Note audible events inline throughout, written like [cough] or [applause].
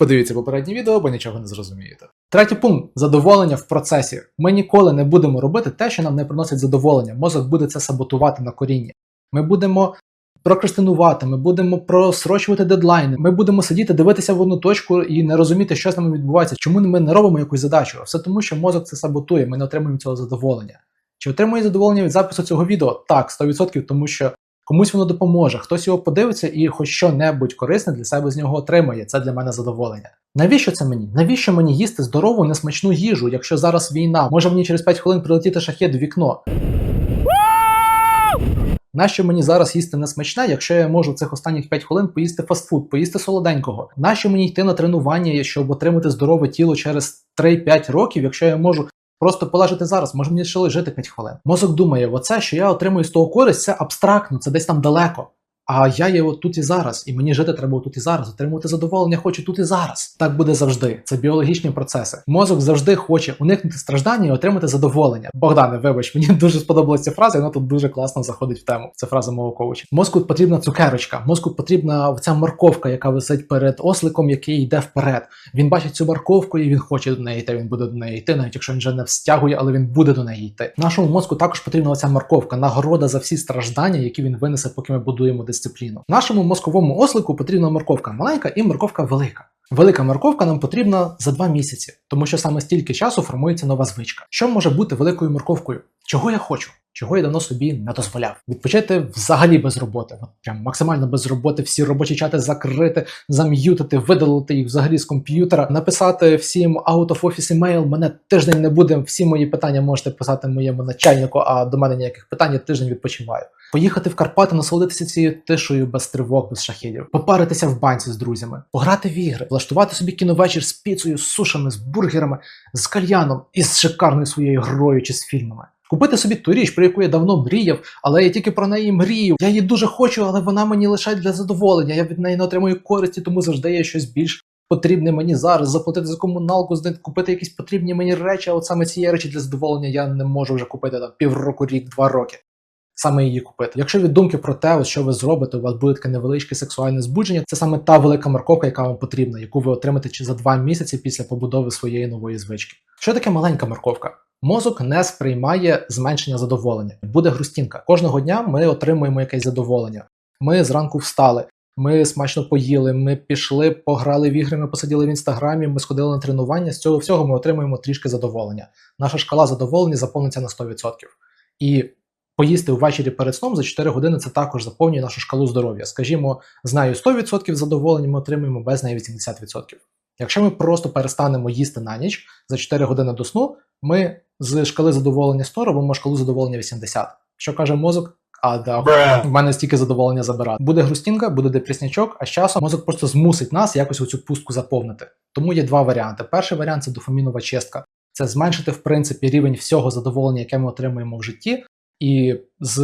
Подивіться попереднє відео, бо нічого не зрозумієте. Третій пункт задоволення в процесі. Ми ніколи не будемо робити те, що нам не приносить задоволення. Мозок буде це саботувати на корінні. Ми будемо прокрастинувати, ми будемо просрочувати дедлайни. Ми будемо сидіти, дивитися в одну точку і не розуміти, що з нами відбувається. Чому ми не робимо якусь задачу? Все тому, що мозок це саботує. Ми не отримуємо цього задоволення. Чи отримує задоволення від запису цього відео? Так, 100%, тому що комусь воно допоможе. Хтось його подивиться і хоч що-небудь корисне для себе з нього отримає. Це для мене задоволення. Навіщо це мені? Навіщо мені їсти здорову, несмачну їжу, якщо зараз війна? Може мені через 5 хвилин прилетіти шахет в вікно? Нащо мені зараз їсти несмачне, якщо я можу цих останніх 5 хвилин поїсти фастфуд, поїсти солоденького? Нащо мені йти на тренування, щоб отримати здорове тіло через 3-5 років, якщо я можу просто полежати зараз, може мені ще лежити 5 хвилин? Мозок думає, оце, що я отримую з того користь, це абстрактно, це десь там далеко. А я є от тут і зараз, і мені жити треба тут і зараз. Отримувати задоволення хочу тут і зараз. Так буде завжди. Це біологічні процеси. Мозок завжди хоче уникнути страждання і отримати задоволення. Богдане, вибач, мені [laughs] дуже сподобалася ця фраза, і вона тут дуже класно заходить в тему. Це фраза мого коуча. Мозку потрібна цукерочка, мозку потрібна ця морковка, яка висить перед осликом, який йде вперед. Він бачить цю морковку і він хоче до неї йти. Він буде до неї йти, навіть якщо він вже не встягує, але він буде до неї йти. Нашому мозку також потрібна оця морковка, нагорода за всі страждання, які він винесе, поки ми будуємо дисципліну. Нашому мозковому ослику потрібна морковка маленька і морковка велика. Велика морковка нам потрібна за два місяці, тому що саме стільки часу формується нова звичка. Що може бути великою морковкою? Чого я хочу? Чого я давно собі не дозволяв? Відпочити взагалі без роботи, От прям максимально без роботи, всі робочі чати закрити, зам'ютити, видалити їх взагалі з комп'ютера, написати всім out of office email, мене тиждень не буде. Всі мої питання можете писати моєму начальнику, а до мене ніяких питань я тиждень відпочиваю. Поїхати в Карпати, насолодитися цією тишою без тривог, без шахідів, попаритися в банці з друзями, пограти в ігри, влаштувати собі кіновечір з піцею, з сушами, з бургерами, з кальяном і з шикарною своєю грою чи з фільмами. Купити собі ту річ, про яку я давно мріяв, але я тільки про неї мрію. Я її дуже хочу, але вона мені лише для задоволення. Я від неї не отримую користі, тому завжди є щось більш потрібне мені зараз. Заплатити за комуналку, купити якісь потрібні мені речі. А от саме цієї речі для задоволення я не можу вже купити там півроку, рік, два роки. Саме її купити. Якщо від думки про те, що ви зробите, у вас буде таке невеличке сексуальне збудження, це саме та велика морковка, яка вам потрібна, яку ви отримаєте чи за два місяці після побудови своєї нової звички. Що таке маленька морковка? Мозок не сприймає зменшення задоволення. Буде грустінка. Кожного дня ми отримуємо якесь задоволення. Ми зранку встали, ми смачно поїли, ми пішли, пограли в ігри, ми посиділи в інстаграмі, ми сходили на тренування. З цього всього ми отримуємо трішки задоволення. Наша шкала задоволення заповниться на 100%. І поїсти ввечері перед сном за 4 години це також заповнює нашу шкалу здоров'я. Скажімо, з нею 100% задоволення ми отримуємо, без неї 80%. Якщо ми просто перестанемо їсти на ніч за 4 години до сну, ми з шкали задоволення 100 робимо шкалу задоволення 80. Що каже мозок? А да, в мене стільки задоволення забирати. Буде грустінка, буде депреснячок, а з часом мозок просто змусить нас якось оцю пустку заповнити. Тому є два варіанти. Перший варіант це дофамінова чистка. Це зменшити в принципі рівень всього задоволення, яке ми отримуємо в житті, і з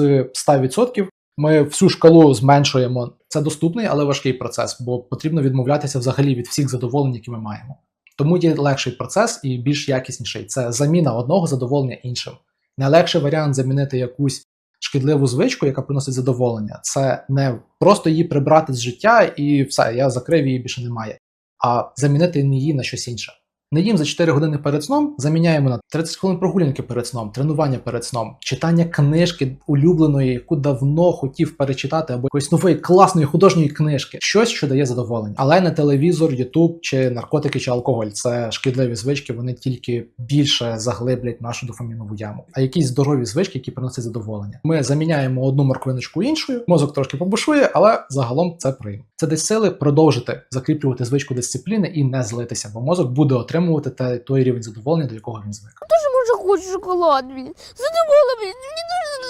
100% ми всю шкалу зменшуємо. Це доступний, але важкий процес, бо потрібно відмовлятися взагалі від всіх задоволень, які ми маємо. Тому є легший процес і більш якісніший. Це заміна одного задоволення іншим. Найлегший варіант замінити якусь шкідливу звичку, яка приносить задоволення. Це не просто її прибрати з життя і все, я закрив її більше немає, а замінити її на щось інше. Не їм за 4 години перед сном заміняємо на 30 хвилин прогулянки перед сном, тренування перед сном, читання книжки улюбленої, яку давно хотів перечитати, або якоїсь нової класної художньої книжки, щось, що дає задоволення. Але не телевізор, Ютуб чи наркотики чи алкоголь. Це шкідливі звички, вони тільки більше заглиблять нашу дофамінову яму. А якісь здорові звички, які приносять задоволення. Ми заміняємо одну морквиночку іншою, мозок трошки побушує, але загалом це прийме. Це десь сили продовжити закріплювати звичку дисципліни і не злитися, бо мозок буде отримувати те- той рівень задоволення, до якого він звик. Дуже може хочу шоколад, блін. Мені дуже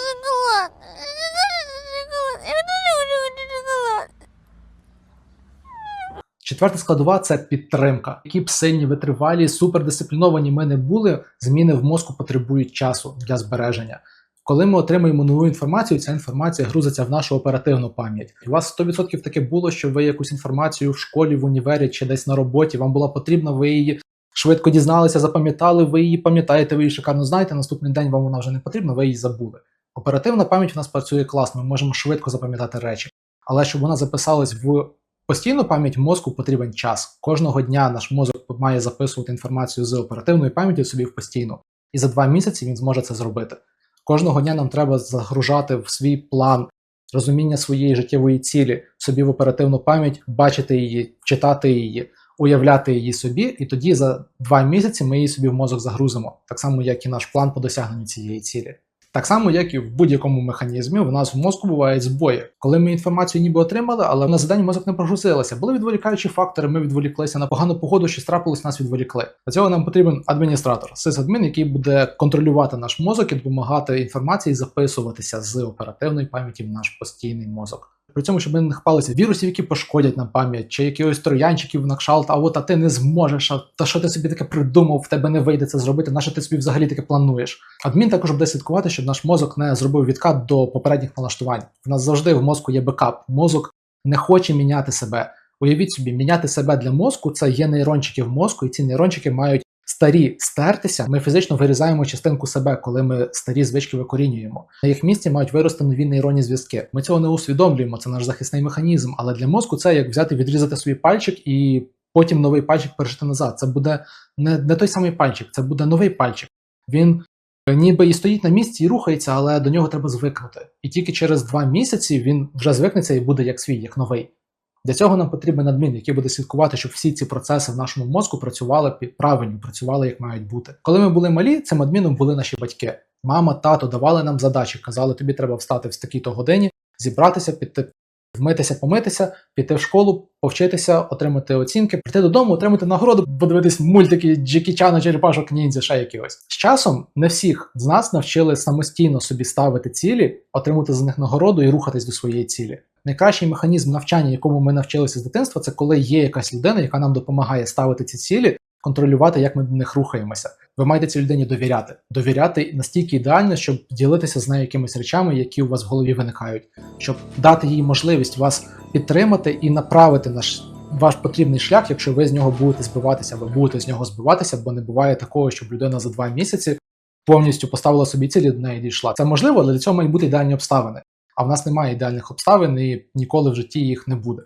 шоколад. Мені дуже шоколад. Я дуже хочу шоколад. Четверта складова це підтримка. Які б сильні, витривалі, супердисципліновані ми не були, зміни в мозку потребують часу для збереження. Коли ми отримуємо нову інформацію, ця інформація грузиться в нашу оперативну пам'ять. І у вас 100% таке було, що ви якусь інформацію в школі, в універі чи десь на роботі, вам була потрібна, ви її швидко дізналися, запам'ятали, ви її пам'ятаєте, ви її шикарно знаєте. Наступний день вам вона вже не потрібна, ви її забули. Оперативна пам'ять у нас працює класно, ми можемо швидко запам'ятати речі. Але щоб вона записалась в Постійну пам'ять мозку потрібен час. Кожного дня наш мозок має записувати інформацію з оперативної пам'яті собі в постійну. І за два місяці він зможе це зробити. Кожного дня нам треба загружати в свій план розуміння своєї життєвої цілі, собі в оперативну пам'ять, бачити її, читати її, уявляти її собі, і тоді за два місяці ми її собі в мозок загрузимо, так само, як і наш план по досягненню цієї цілі. Так само, як і в будь-якому механізмі, в нас в мозку бувають збої. Коли ми інформацію ніби отримали, але на задань мозок не прогрузилася. Були відволікаючі фактори, ми відволіклися на погану погоду, що трапилось, нас відволікли. Для цього нам потрібен адміністратор, сисадмін, який буде контролювати наш мозок і допомагати інформації записуватися з оперативної пам'яті в наш постійний мозок. При цьому, щоб ми не хпалися вірусів, які пошкодять нам пам'ять, чи якихось троянчиків на кшалт, а от а ти не зможеш, а та що ти собі таке придумав, в тебе не вийде це зробити, на що ти собі взагалі таке плануєш. Адмін також буде слідкувати, щоб наш мозок не зробив відкат до попередніх налаштувань. В нас завжди в мозку є бекап. Мозок не хоче міняти себе. Уявіть собі, міняти себе для мозку це є нейрончики в мозку, і ці нейрончики мають старі стертися. Ми фізично вирізаємо частинку себе, коли ми старі звички викорінюємо. На їх місці мають вирости нові нейронні зв'язки. Ми цього не усвідомлюємо, це наш захисний механізм. Але для мозку це як взяти, відрізати свій пальчик і потім новий пальчик пережити назад. Це буде не, не той самий пальчик, це буде новий пальчик. Він ніби і стоїть на місці і рухається, але до нього треба звикнути. І тільки через два місяці він вже звикнеться і буде як свій, як новий. Для цього нам потрібен адмін, який буде слідкувати, щоб всі ці процеси в нашому мозку працювали правильно, працювали як мають бути. Коли ми були малі, цим адміном були наші батьки. Мама, тато давали нам задачі, казали, тобі треба встати в такій-то годині, зібратися, піти, вмитися, помитися, піти в школу, повчитися, отримати оцінки, прийти додому, отримати нагороду, подивитись мультики Джекі Чана, Черепашок Ніндзя, ще якихось. З часом не всіх з нас навчили самостійно собі ставити цілі, отримати за них нагороду і рухатись до своєї цілі. Найкращий механізм навчання, якому ми навчилися з дитинства, це коли є якась людина, яка нам допомагає ставити ці цілі, контролювати, як ми до них рухаємося. Ви маєте цій людині довіряти, довіряти настільки ідеально, щоб ділитися з нею якимись речами, які у вас в голові виникають, щоб дати їй можливість вас підтримати і направити наш ваш потрібний шлях, якщо ви з нього будете збиватися, або будете з нього збиватися, бо не буває такого, щоб людина за два місяці повністю поставила собі цілі до неї дійшла. Це можливо, але для цього мають бути ідеальні обставини. А в нас немає ідеальних обставин і ніколи в житті їх не буде.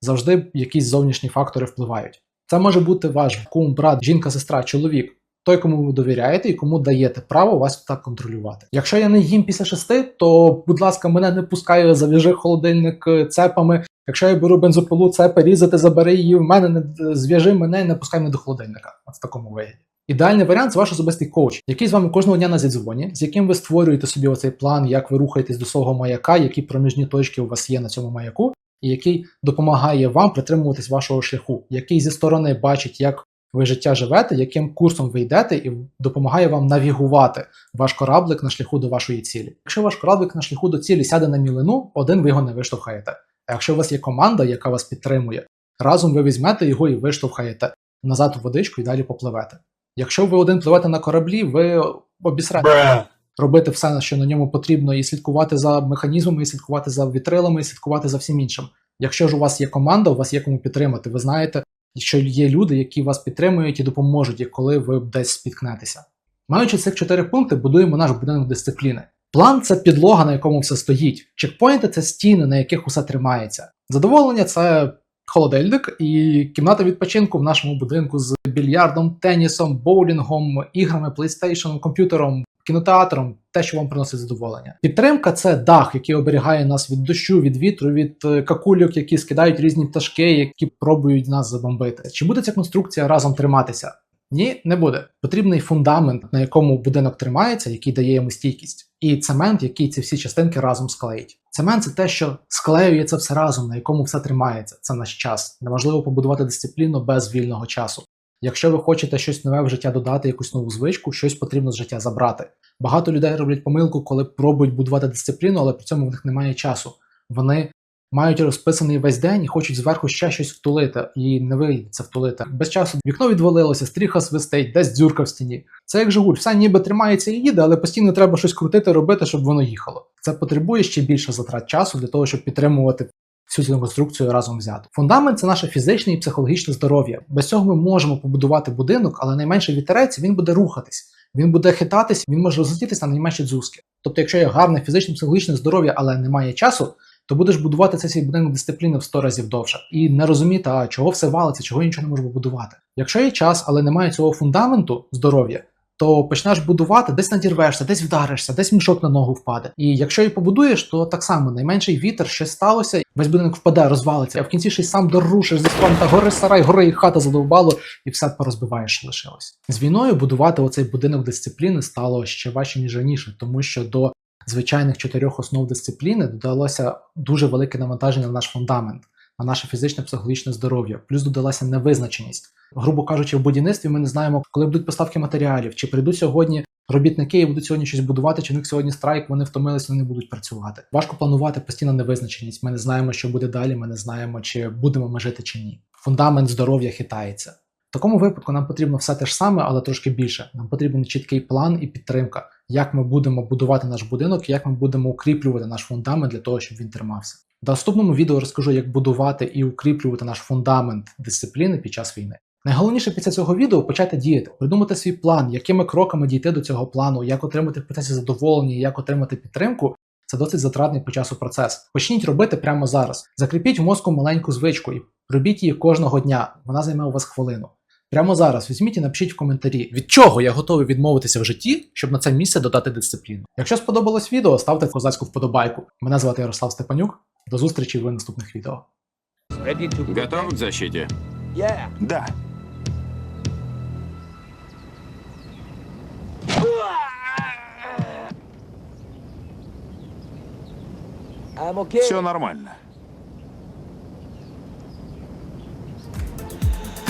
Завжди якісь зовнішні фактори впливають. Це може бути ваш кум, брат, жінка, сестра, чоловік, той, кому ви довіряєте і кому даєте право вас так контролювати. Якщо я не їм після шести, то будь ласка, мене не пускає, зав'яжи холодильник е, цепами. Якщо я беру бензопилу, цепи різати, забери її в мене, не зв'яжи мене, не пускай мене до холодильника. В такому вигляді. Ідеальний варіант це ваш особистий коуч, який з вами кожного дня на зідзвоні, з яким ви створюєте собі оцей план, як ви рухаєтесь до свого маяка, які проміжні точки у вас є на цьому маяку, і який допомагає вам притримуватись вашого шляху, який зі сторони бачить, як ви життя живете, яким курсом ви йдете, і допомагає вам навігувати ваш кораблик на шляху до вашої цілі. Якщо ваш кораблик на шляху до цілі сяде на мілину, один ви його не виштовхаєте. А якщо у вас є команда, яка вас підтримує, разом ви візьмете його і виштовхаєте назад у водичку і далі попливете. Якщо ви один пливете на кораблі, ви обісрете робити все, що на ньому потрібно, і слідкувати за механізмами, і слідкувати за вітрилами, і слідкувати за всім іншим. Якщо ж у вас є команда, у вас є кому підтримати, ви знаєте, що є люди, які вас підтримують і допоможуть, коли ви десь спіткнетеся. Маючи цих чотири пункти, будуємо наш будинок дисципліни. План це підлога, на якому все стоїть. Чекпоінти це стіни, на яких усе тримається. Задоволення це холодильник і кімната відпочинку в нашому будинку з більярдом, тенісом, боулінгом, іграми, PlayStation, комп'ютером, кінотеатром, те, що вам приносить задоволення. Підтримка це дах, який оберігає нас від дощу, від вітру, від е, какульок, які скидають різні пташки, які пробують нас забомбити. Чи буде ця конструкція разом триматися? Ні, не буде. Потрібний фундамент, на якому будинок тримається, який дає йому стійкість, і цемент, який ці всі частинки разом склеїть. Цемент це те, що склеює це все разом, на якому все тримається. Це наш час. Неможливо побудувати дисципліну без вільного часу. Якщо ви хочете щось нове в життя додати, якусь нову звичку, щось потрібно з життя забрати. Багато людей роблять помилку, коли пробують будувати дисципліну, але при цьому в них немає часу. Вони мають розписаний весь день і хочуть зверху ще щось втулити, і не вийде втулити. Без часу вікно відвалилося, стріха свистить, десь дзюрка в стіні. Це як Жигуль, все ніби тримається і їде, але постійно треба щось крутити, робити, щоб воно їхало. Це потребує ще більше затрат часу для того, щоб підтримувати всю цю конструкцію разом взяту. Фундамент це наше фізичне і психологічне здоров'я. Без цього ми можемо побудувати будинок, але найменший вітерець він буде рухатись. Він буде хитатись, він може розлетітись на найменші дзузки. Тобто, якщо є гарне фізичне психологічне здоров'я, але немає часу, то будеш будувати цей свій будинок дисципліни в 100 разів довше. І не розуміти, а чого все валиться, чого нічого не можу побудувати. Якщо є час, але немає цього фундаменту здоров'я, то почнеш будувати, десь надірвешся, десь вдаришся, десь мішок на ногу впаде. І якщо і побудуєш, то так само найменший вітер, щось сталося, весь будинок впаде, розвалиться, а в кінці ще й сам дорушиш зі та гори сарай, гори і хата задовбало, і все порозбиваєш, лишилось. З війною будувати оцей будинок дисципліни стало ще важче ніж раніше, тому що до звичайних чотирьох основ дисципліни додалося дуже велике навантаження на наш фундамент, на наше фізичне психологічне здоров'я. Плюс додалася невизначеність. Грубо кажучи, в будівництві ми не знаємо, коли будуть поставки матеріалів, чи прийдуть сьогодні робітники і будуть сьогодні щось будувати, чи в них сьогодні страйк, вони втомились, вони будуть працювати. Важко планувати постійна невизначеність. Ми не знаємо, що буде далі. Ми не знаємо, чи будемо ми жити чи ні. Фундамент здоров'я хитається. В такому випадку нам потрібно все те ж саме, але трошки більше. Нам потрібен чіткий план і підтримка, як ми будемо будувати наш будинок, як ми будемо укріплювати наш фундамент для того, щоб він тримався. В наступному відео розкажу, як будувати і укріплювати наш фундамент дисципліни під час війни. Найголовніше після цього відео почати діяти, придумати свій план, якими кроками дійти до цього плану, як отримати в процесі задоволення, як отримати підтримку. Це досить затратний по часу процес. Почніть робити прямо зараз. Закріпіть в мозку маленьку звичку і робіть її кожного дня. Вона займе у вас хвилину. Прямо зараз візьміть і напишіть в коментарі, від чого я готовий відмовитися в житті, щоб на це місце додати дисципліну. Якщо сподобалось відео, ставте козацьку вподобайку. Мене звати Ярослав Степанюк. До зустрічі в наступних відео. Готов к защите? Yeah. Да. Все нормально.